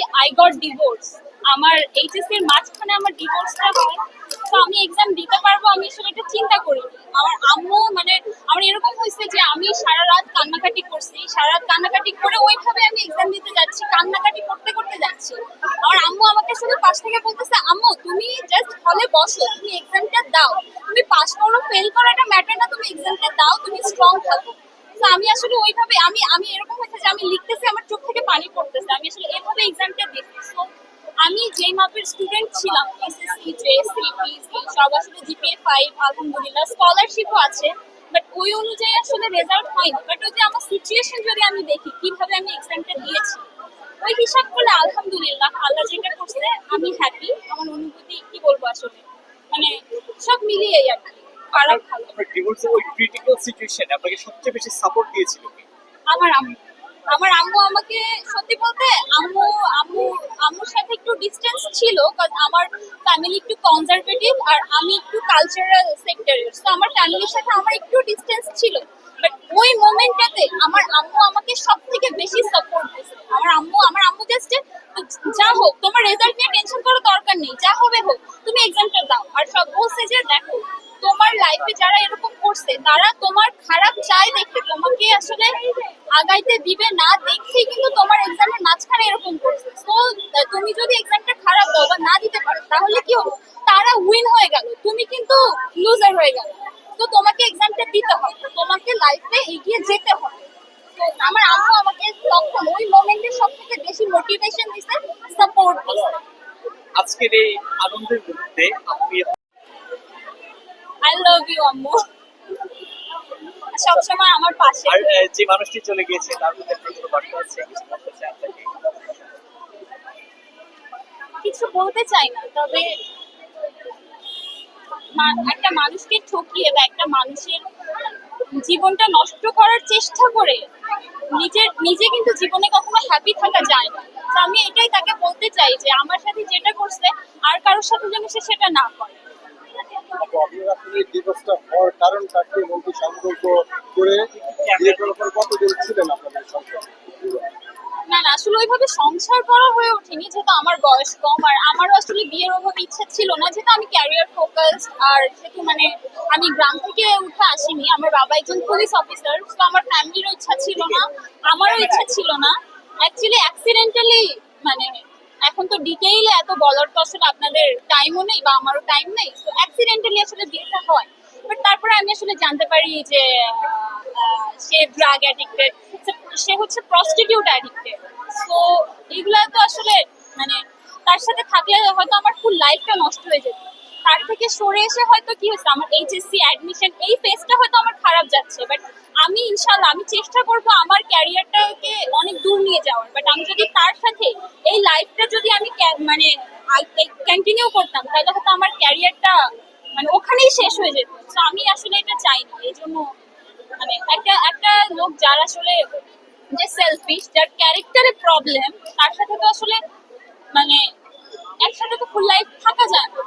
Actually I got divorce আমার HS এর মাঝখানে আমার ডিভোর্সটা হয়, তো আমি এক্সাম দিতে পারব, আমি আসলে এটা চিন্তা করি। আমার আম্মু মানে আমার এরকম হয়েছে যে আমি সারা রাত কান্নাকাটি করছি, সারা রাত কান্নাকাটি করে ওইভাবে আমি এক্সাম দিতে যাচ্ছি, কান্নাকাটি করতে করতে যাচ্ছি। আমার আম্মু আমাকে শুধু পাশ থেকে বলতেছে, আম্মু, তুমি জাস্ট হলে বসো, তুমি এক্সামটা দাও। তুমি পাস করো ফেল করো, এটা ম্যাটার না, তুমি এক্সামটা দাও, তুমি স্ট্রং থাকো। আমি আসলে ওইভাবে, আমি আমি এরকম হয়েছে যে আমি লিখতেছি, আমার চোখ থেকে পানি পড়তেছে, আমি আসলে এভাবে এক্সামটা দিচ্ছি So, আমি যেই মাপের স্টুডেন্ট ছিলাম এসএসসি জেএসসি পিএসসি সব আসলে জিপিএ ফাইভ আলহামদুলিল্লাহ স্কলারশিপও আছে বাট ওই অনুযায়ী আসলে রেজাল্ট হয়নি। বাট ওই যে আমার সিচুয়েশন যদি আমি দেখি কীভাবে আমি এক্সামটা দিয়েছি ওই হিসাব করলে আলহামদুলিল্লাহ আল্লাহ যেটা করছে আমি হ্যাপি আমার অনুভূতি কি বলব আসলে? মানে সব মিলিয়েই আর কি খারাপ ভালো ডিভোর্সের ওই ক্রিটিক্যাল সিচুয়েশনে আপনাকে সবচেয়ে বেশি সাপোর্ট দিয়েছিল কি? আমার আম্মু। আমার আম্মু আমাকে সত্যি বলতে আম্মু আম্মু, আম্মুর সাথে একটু ডিস্টেন্স ছিল কারণ আমার ফ্যামিলি একটু কনজারভেটিভ আর আমি একটু কালচারাল সেক্টরের তো আমার ফ্যামিলির সাথে আমার একটু ডিস্টেন্স ছিল। বাট ওই মোমেন্টটাতে আমার আম্মু আমাকে সব থেকে বেশি সাপোর্ট দিয়েছে। আমার আম্মু আমার আম্মু জাস্ট যা হোক, তোমার রেজাল্ট নিয়ে টেনশন করার দরকার নেই, যা হবে হোক, তুমি এক্সামটা দাও। আর সব বলছে যে, দেখো, তোমার লাইফে যারা এরকম করছে, তারা তোমার খারাপ চায় দেখে তোমাকে আসলে আগাইতে দিবে না দেখেই কিন্তু তোমার এক্সামের মাঝখানে এরকম করছে। তো তুমি যদি এক্সামটা খারাপ দাও বা না দিতে পারো তাহলে কি হলো তারা উইন হয়ে গেল তুমি কিন্তু লুজার হয়ে গেল। তো তোমাকে এক্সামটা দিতে হবে তোমাকে লাইফে এগিয়ে যেতে হবে। আমার আম্মু আমাকে তখন ওই মোমেন্টে সব থেকে বেশি মোটিভেশন দিছে সাপোর্ট দিছে। আজকের এই আনন্দের মুহূর্তে আপনি আই লাভ ইউ আম্মু। সবসময় আমার পাশে। আর যে মানুষটি চলে গিয়েছে তার মধ্যে কোনো বার্তা আছে? কিছু বলতে চাই আপনাকে। কিছু বলতে চাই না তবে একটা মানুষকে ঠকিয়ে বা একটা মানুষের জীবনটা নষ্ট করার চেষ্টা করে নিজের নিজে কিন্তু জীবনে কখনো হ্যাপি থাকা যায় না। তো আমি এটাই তাকে বলতে চাই যে আমার সাথে যেটা করছে আর কারোর সাথে যেন সে সেটা না করে। আপু, আপনার ডিভোর্সটা হওয়ার কারণটা কি কি সম্পর্ক করে বিয়ে করার পর কতদিন ছিলেন আপনাদের সংসার? না না আসলে ওইভাবে সংসার করা হয়ে ওঠেনি যেহেতু আমার বয়স কম আর আমারও আসলে বিয়ের ওভাবে ইচ্ছা ছিল না যেহেতু আমি ক্যারিয়ার ফোকাস আর যেহেতু মানে আমি গ্রাম থেকে উঠে আসিনি আমার বাবা একজন পুলিশ অফিসার তো আমার ফ্যামিলিরও ইচ্ছা ছিল না আমারও ইচ্ছা ছিল না। অ্যাকচুয়ালি অ্যাক্সিডেন্টালি মানে এখন তো ডিটেইলে এত বলার তো আসলে আপনাদের টাইমও নেই বা আমারও টাইম নেই তো অ্যাক্সিডেন্টালি আসলে বিয়েটা হয়। বাট তারপরে আমি আসলে জানতে পারি যে সে ড্রাগ অ্যাডিক্টেড সে হচ্ছে প্রস্টিটিউট অ্যাডিক্টেড সো এগুলা তো আসলে মানে তার সাথে থাকলে হয়তো আমার ফুল লাইফটা নষ্ট হয়ে যেত। তার থেকে সরে এসে হয়তো কি হচ্ছে আমার এইচএসসি অ্যাডমিশন এই ফেজটা হয়তো আমার খারাপ যাচ্ছে। বাট আমি ইনশাল্লাহ আমি চেষ্টা করব আমার ক্যারিয়ারটাকে অনেক দূর নিয়ে যাওয়ার। বাট আমি যদি তার সাথে এই লাইফটা যদি আমি মানে কন্টিনিউ করতাম, তাহলে হয়তো আমার ক্যারিয়ারটা মানে ওখানেই শেষ হয়ে যেত। তো আমি আসলে এটা চাইনি, এই জন্য মানে একটা একটা লোক যার আসলে যে সেলফিশ যার ক্যারেক্টারে প্রবলেম তার সাথে তো আসলে মানে একসাথে তো ফুল লাইফ থাকা যায় না।